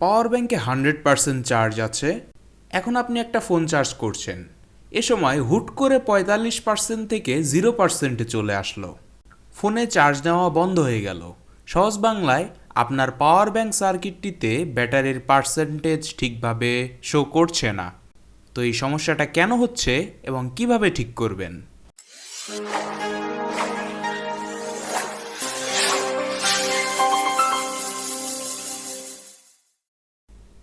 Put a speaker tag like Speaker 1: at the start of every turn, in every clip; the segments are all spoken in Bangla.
Speaker 1: পাওয়ার ব্যাংকে হান্ড্রেড পার্সেন্ট চার্জ আছে, এখন আপনি একটা ফোন চার্জ করছেন। এ সময় হুট করে পঁয়তাল্লিশ পার্সেন্ট থেকে জিরো পার্সেন্টে চলে আসলো। ফোনে চার্জ নেওয়া বন্ধ হয়ে গেল। সহজ বাংলায় আপনার পাওয়ার ব্যাংক সার্কিটটিতে ব্যাটারির পার্সেন্টেজ ঠিকভাবে শো করছে না। তো এই সমস্যাটা কেন হচ্ছে এবং কীভাবে ঠিক করবেন?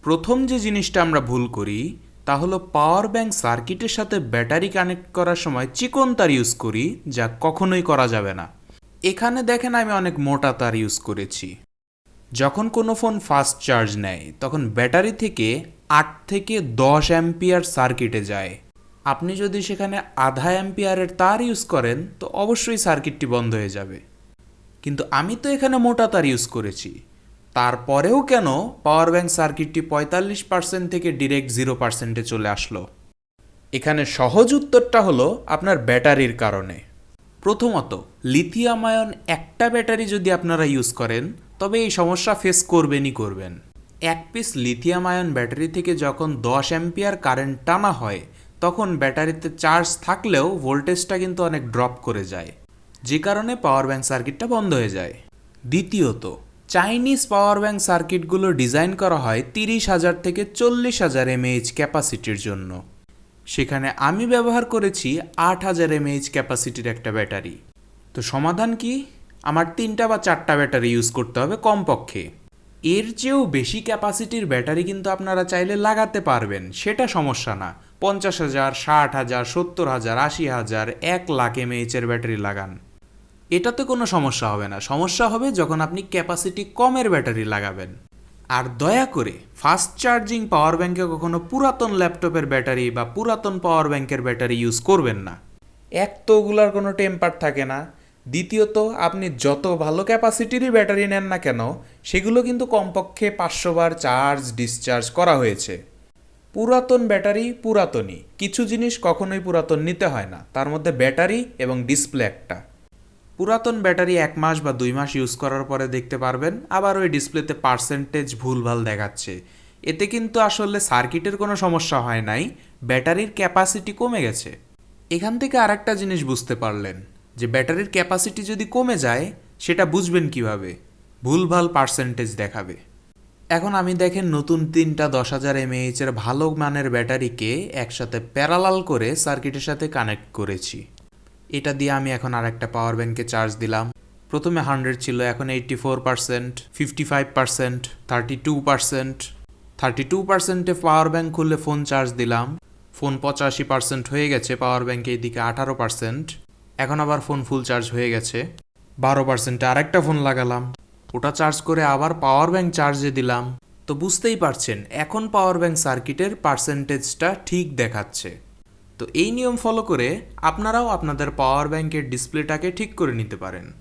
Speaker 1: প্রথম যে জিনিসটা আমরা ভুল করি, তা হলো পাওয়ার ব্যাংক সার্কিটের সাথে ব্যাটারি কানেক্ট করার সময় চিকন তার ইউজ করি, যা কখনোই করা যাবে না। এখানে দেখেন আমি অনেক মোটা তার ইউজ করেছি। যখন কোনো ফোন ফাস্ট চার্জ নেয়, তখন ব্যাটারি থেকে আট থেকে দশ অ্যাম্পিয়ার সার্কিটে যায়। আপনি যদি সেখানে আধা অ্যাম্পিয়ারের তার ইউজ করেন, তো অবশ্যই সার্কিটটি বন্ধ হয়ে যাবে। কিন্তু আমি তো এখানে মোটা তার ইউজ করেছি। তারপরেও কেন পাওয়ার ব্যাংক সার্কিটটি পঁয়তাল্লিশ পার্সেন্ট থেকে ডিরেক্ট জিরো পার্সেন্টে চলে আসলো? এখানে সহজ উত্তরটা হলো আপনার ব্যাটারির কারণে। প্রথমত লিথিয়াম আয়ন একটা ব্যাটারি যদি আপনারা ইউজ করেন, তবে এই সমস্যা ফেস করবেনই করবেন। এক পিস লিথিয়াম আয়ন ব্যাটারি থেকে যখন দশ অ্যাম্পিয়ার কারেন্ট টানা হয়, তখন ব্যাটারিতে চার্জ থাকলেও ভোল্টেজটা কিন্তু অনেক ড্রপ করে যায়। যে কারণে পাওয়ার ব্যাংক সার্কিটটা বন্ধ হয়ে যায়। দ্বিতীয়ত চাইনিজ পাওয়ার ব্যাংক সার্কিটগুলো ডিজাইন করা হয় তিরিশ হাজার থেকে চল্লিশ হাজার এমএইচ ক্যাপাসিটির জন্য। সেখানে আমি ব্যবহার করেছি আট হাজার এমএইচ ক্যাপাসিটির একটা ব্যাটারি। তো সমাধান কি? আমার তিনটা বা চারটা ব্যাটারি ইউজ করতে হবে কমপক্ষে। এর চেয়েও বেশি ক্যাপাসিটির ব্যাটারি কিন্তু আপনারা চাইলে লাগাতে পারবেন, সেটা সমস্যা না। পঞ্চাশ হাজার, ষাট হাজার, সত্তর হাজার, আশি হাজার, এক লাখ এমএইচের ব্যাটারি লাগান। এটাতে কোনো সমস্যা হবে না। সমস্যা হবে যখন আপনি ক্যাপাসিটি কমের ব্যাটারি লাগাবেন। আর দয়া করে ফাস্ট চার্জিং পাওয়ার ব্যাঙ্কে কখনো পুরাতন ল্যাপটপের ব্যাটারি বা পুরাতন পাওয়ার ব্যাংকের ব্যাটারি ইউজ করবেন না। এক তো ওগুলার কোনো টেম্পার থাকে না। দ্বিতীয়ত, আপনি যত ভালো ক্যাপাসিটিরই ব্যাটারি নেন না কেন, সেগুলো কিন্তু কমপক্ষে পাঁচশো বার চার্জ ডিসচার্জ করা হয়েছে। পুরাতন ব্যাটারি পুরাতনই। কিছু জিনিস কখনোই পুরাতন নিতে হয় না। তার মধ্যে ব্যাটারি এবং ডিসপ্লে একটা। পুরাতন ব্যাটারি এক মাস বা দুই মাস ইউজ করার পরে দেখতে পারবেন, আবার ওই ডিসপ্লেতে পার্সেন্টেজ ভুলভাল দেখাচ্ছে। এতে কিন্তু আসলে সার্কিটের কোনো সমস্যা হয় নাই, ব্যাটারির ক্যাপাসিটি কমে গেছে। এখান থেকে আরেকটা জিনিস বুঝতে পারলেন, যে ব্যাটারির ক্যাপাসিটি যদি কমে যায়, সেটা বুঝবেন কীভাবে? ভুলভাল পার্সেন্টেজ দেখাবে। এখন আমি দেখেন নতুন তিনটা দশ হাজার এমএইচ এর ভালো মানের ব্যাটারিকে একসাথে প্যারালাল করে সার্কিটের সাথে কানেক্ট করেছি। এটা দিয়ে আমি এখন আর একটা পাওয়ার ব্যাংকে চার্জ দিলাম। প্রথমে হান্ড্রেড ছিল, এখন eighty four percent fifty five percent thirty two percent thirty two পার্সেন্টে পাওয়ার ব্যাঙ্ক খুললে ফোন চার্জ দিলাম। ফোন পঁচাশি পার্সেন্ট হয়ে গেছে পাওয়ার ব্যাংকে এদিকে আঠারো পার্সেন্ট এখন আবার ফোন ফুল চার্জ হয়ে গেছে, বারো পার্সেন্টে আরেকটা ফোন লাগালাম। ওটা চার্জ করে আবার পাওয়ার ব্যাঙ্ক চার্জে দিলাম। তো বুঝতেই পারছেন, এখন পাওয়ার ব্যাঙ্ক সার্কিটের পার্সেন্টেজটা ঠিক দেখাচ্ছে। তো এই নিয়ম ফলো করে আপনারাও আপনাদের পাওয়ার ব্যাংকের ডিসপ্লেটাকে ঠিক করে নিতে পারেন।